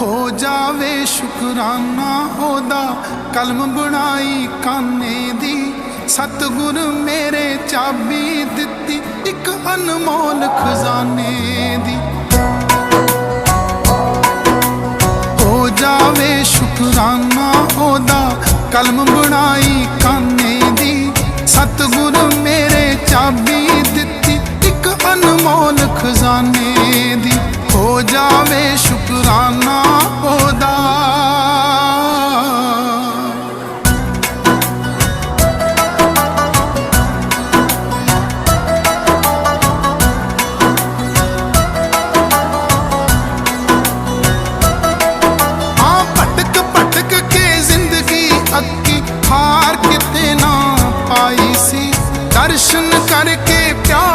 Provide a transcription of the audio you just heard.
ਹੋ ਜਾਵੇ ਸ਼ੁਕਰਾਨਾ, ਉਹਦਾ ਕਲਮ ਬਣਾਈ ਕਾਨੇ ਦੀ। ਸਤਿਗੁਰ ਮੇਰੇ ਚਾਬੀ ਦਿੱਤੀ, ਇੱਕ ਅਨਮੋਲ ਖਜ਼ਾਨੇ ਦੀ। ਹੋ ਜਾਵੇ ਸ਼ੁਕਰਾਨਾ, ਉਹਦਾ ਕਲਮ ਬਣਾਈ ਕਾਨੇ ਦੀ। ਸਤਿਗੁਰ ਮੇਰੇ ਚਾਬੀ ਦਿੱਤੀ, ਇੱਕ ਅਨਮੋਲ ਖਜ਼ਾਨੇ ਦੀ। ਹੋ ਜਾਵੇ ਸ਼ੁਕਰਾਨਾ दर्शन करके प्यार